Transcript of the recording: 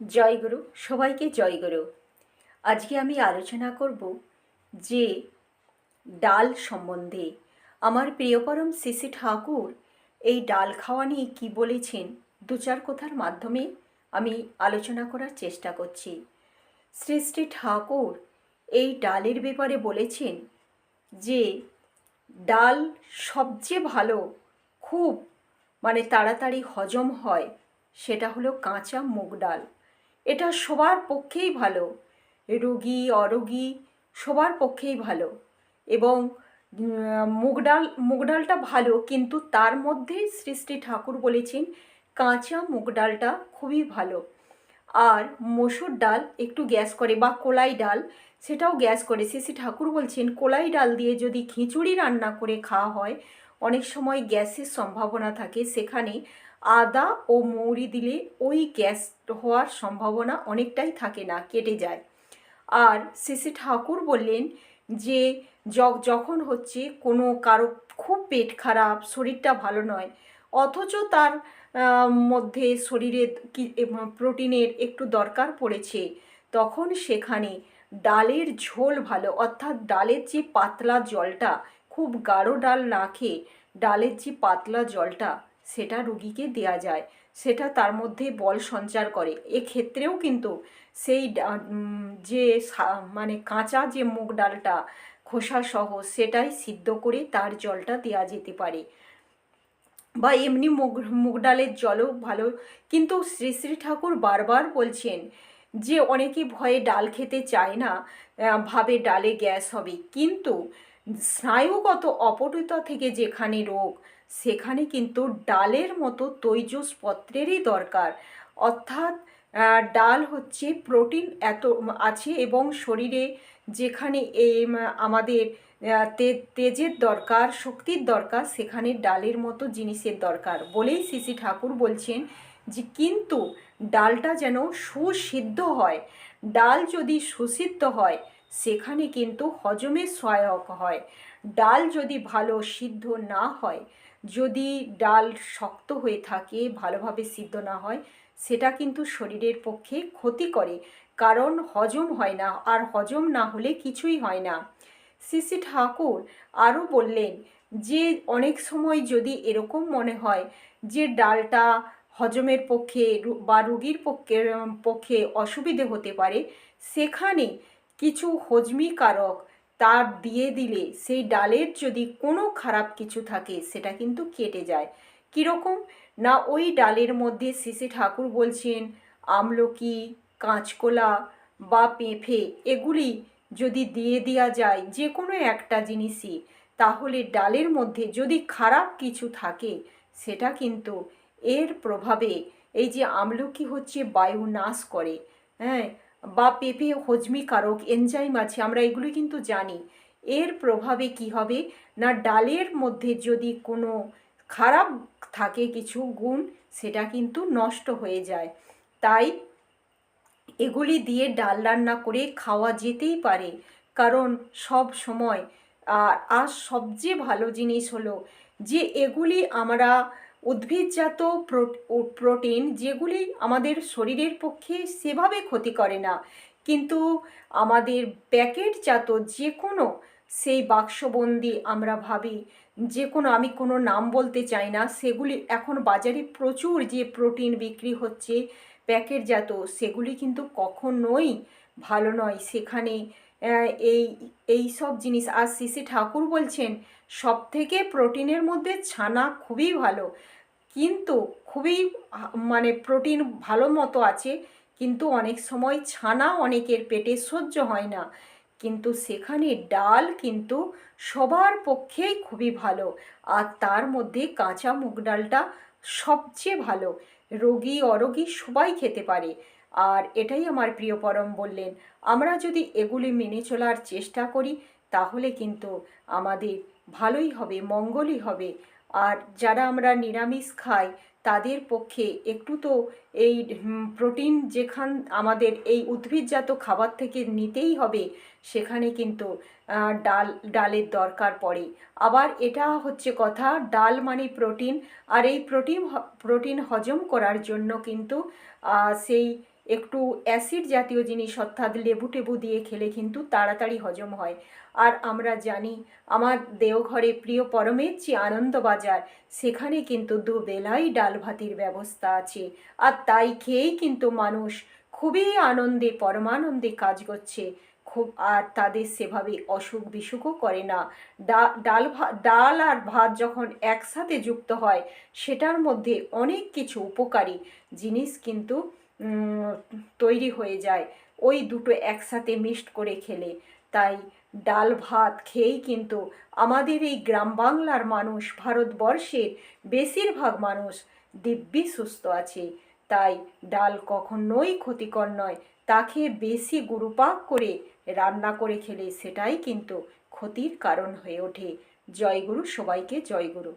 জয়গুরু সবাইকে জয়গুরু আজকে আমি আলোচনা করব যে ডাল সম্বন্ধে। আমার প্রিয়পরম সিসি ঠাকুর এই ডাল খাওয়া নিয়ে কী বলেছেন, দু চার কথার মাধ্যমে আমি আলোচনা করার চেষ্টা করছি। শ্রী শ্রী ঠাকুর এই ডালের ব্যাপারে বলেছেন যে ডাল সবচেয়ে ভালো, খুব মানে তাড়াতাড়ি হজম হয়, সেটা হলো কাঁচা মুগ ডাল। এটা সবার পক্ষেই ভালো। রোগী, অরোগী সবার পক্ষেই ভালো। এবং মুগ ডাল, মুগ ডালটা ভালো, কিন্তু তার মধ্যে শ্রী শ্রী ঠাকুর বলেছেন, কাঁচা মুগ ডালটা খুবই ভালো। আর মসুর ডাল একটু গ্যাস করে, বা কোলাই ডাল, সেটাও গ্যাস করে। শ্রী ঠাকুর বলছেন, কোলাই ডাল দিয়ে যদি খিচুড়ি রান্না করে খাওয়া হয়, অনেক সময় গ্যাসের সম্ভাবনা থাকে। সেখানে আদা ও মৌরি দিলে ওই গ্যাস হওয়ার সম্ভাবনা অনেকটাই থাকে না, কেটে যায়। আর শ্রী ঠাকুর বললেন যে যখন হচ্ছে কোনো কারও খুব পেট খারাপ, শরীরটা ভালো নয়, অথচ তার মধ্যে শরীরে প্রোটিনের একটু দরকার পড়েছে, তখন সেখানে ডালের ঝোল ভালো, অর্থাৎ ডালের যে পাতলা জলটা, খুব গাঢ় ডাল না খেয়ে ডালের যে পাতলা জলটা সেটা রুগীকে দেয়া যায়, সেটা তার মধ্যে বল সঞ্চার করে। এক্ষেত্রেও কিন্তু সেই যে মানে কাঁচা যে মুগ ডালটা খোসা সহ সেটাই সিদ্ধ করে তার জলটা দেওয়া যেতে পারে। বা এমনি মুগ মুগ ডালের জলও ভালো। কিন্তু শ্রী শ্রী ঠাকুর বারবার বলছেন যে অনেকে ভয়ে ডাল খেতে চায় না। ভাবে ডালে গ্যাস হবে। কিন্তু স্নায়ুগত অপটুতা থেকে যেখানে রোগ, সেখানে কিন্তু ডালের মতো তৈজস পত্রেরই দরকার। অর্থাৎ ডাল হচ্ছে প্রোটিন এত, আছে এবং শরীরে যেখানে এই আমাদের তেজের দরকার, শক্তির দরকার, সেখানে ডালের মতো জিনিসের দরকার বলেই শ্রী ঠাকুর বলছেন যে কিন্তু ডালটা যেন সুসিদ্ধ হয়। ডাল যদি সুসিদ্ধ হয়, সেখানে কিন্তু হজমে সহায়ক হয়। ডাল যদি ভালো সিদ্ধ না হয়, যদি ডাল শক্ত হয়ে থাকে, ভালোভাবে সিদ্ধ না হয়, সেটা কিন্তু শরীরের পক্ষে ক্ষতি করে। কারণ হজম হয় না, আর হজম না হলে কিছুই হয় না। শ্রী ঠাকুর আরও বললেন যে, অনেক সময় যদি এরকম মনে হয় যে, ডালটা হজমের পক্ষে বা রুগীর পক্ষে পক্ষে অসুবিধে হতে পারে, সেখানে কিছু হজমি কারক তার দিয়ে দিলে সেই ডালের যদি কোনো খারাপ কিছু থাকে, সেটা কিন্তু কেটে যায়। কীরকম? না, ওই ডালের মধ্যে শ্রী ঠাকুর বলছেন, আমলকি, কাঁচকলা বা পেঁপে এগুলি যদি দিয়ে দেওয়া যায় যে কোনো একটা জিনিসই, তাহলে ডালের মধ্যে যদি খারাপ কিছু থাকে, সেটা কিন্তু এর প্রভাবে এই যে আমলকি হচ্ছে বায়ু নাশ করে হ্যাঁ বা পেঁপে হজমি কারক এনজাইম আছে, আমরা এগুলো কিন্তু জানি। এর প্রভাবে কি হবে? না, ডালের মধ্যে যদি কোনো খারাপ থাকে কিছু গুণ, সেটা কিন্তু নষ্ট হয়ে যায়। তাই এগুলি দিয়ে ডাল রান্না করে খাওয়া যেতেই পারে। কারণ সব সময়, আর আর সবচেয়ে ভালো জিনিস হলো যে এগুলি আমরা উদ্ভিদজাত প্রো- প্রোটিন যেগুলি আমাদের শরীরের পক্ষে সেভাবে ক্ষতি করে না। কিন্তু আমাদের প্যাকেটজাত যে কোনো সেই বাক্সবন্দি আমরা ভাবি যে কোনো আমি কোনো নাম বলতে চাই না, সেগুলি এখন বাজারে প্রচুর যে প্রোটিন বিক্রি হচ্ছে প্যাকেটজাত, সেগুলি কিন্তু কখনোই ভালো নয়। সেখানে এই এই সব জিনিস, আর শ্রী ঠাকুর বলছেন সব থেকে প্রোটিনের মধ্যে ছানা খুবই ভালো। কিন্তু খুবই মানে প্রোটিন ভালো মতো আছে, কিন্তু অনেক সময় ছানা অনেকের পেটে সহ্য হয় না। কিন্তু সেখানে ডাল কিন্তু সবার পক্ষেই খুবই ভালো, আর তার মধ্যে কাঁচা মুগ ডালটা সবচেয়ে ভালো। রোগী অরোগী সবাই খেতে পারে। আর এটাই আমার প্রিয় পরম বললেন, আমরা যদি এগুলি মেনে চলার চেষ্টা করি, তাহলে কিন্তু আমাদের ভালোই হবে, মঙ্গলই হবে। আর যারা আমরা নিরামিষ খাই, তাদের পক্ষে একটু তো এই প্রোটিন যেখান, আমাদের এই উদ্ভিদজাত খাবার থেকে নিতেই হবে, সেখানে কিন্তু ডাল, ডালের দরকার পড়ে। আবার এটা হচ্ছে কথা, ডাল মানে প্রোটিন, আর এই প্রোটিন প্রোটিন হজম করার জন্য কিন্তু সেই একটু অ্যাসিড জাতীয় জিনিস, অর্থাৎ লেবু টেবু দিয়ে খেলে কিন্তু তাড়াতাড়ি হজম হয়। আর আমরা জানি, আমার দেওঘরে প্রিয় পরমের যে আনন্দবাজার সেখানে কিন্তু দুবেলাই ডাল ভাতির ব্যবস্থা আছে। আর তাই খেয়েই কিন্তু মানুষ খুবই আনন্দে, পরমানন্দে কাজ করছে। খুব, আর তাদের সেভাবে অসুখ বিসুখও করে না। ডাল ডাল আর ভাত যখন একসাথে যুক্ত হয়, সেটার মধ্যে অনেক কিছু উপকারী। জিনিস কিন্তু তৈরি হয়ে যায়। ওই দুটো একসাথে মিক্সড করে খেলে। তাই ডাল ভাত খেয়েই কিন্তু আমাদের এই গ্রাম বাংলার মানুষ, ভারতবর্ষের বেশিরভাগ মানুষ দিব্যি সুস্থ আছে। তাই ডাল কখনোই ক্ষতিকর নয়। তাকে বেশি গুরুপাক করে রান্না করে খেলে সেটাই কিন্তু ক্ষতির কারণ হয়ে ওঠে। জয়গুরু, সবাইকে জয়গুরু।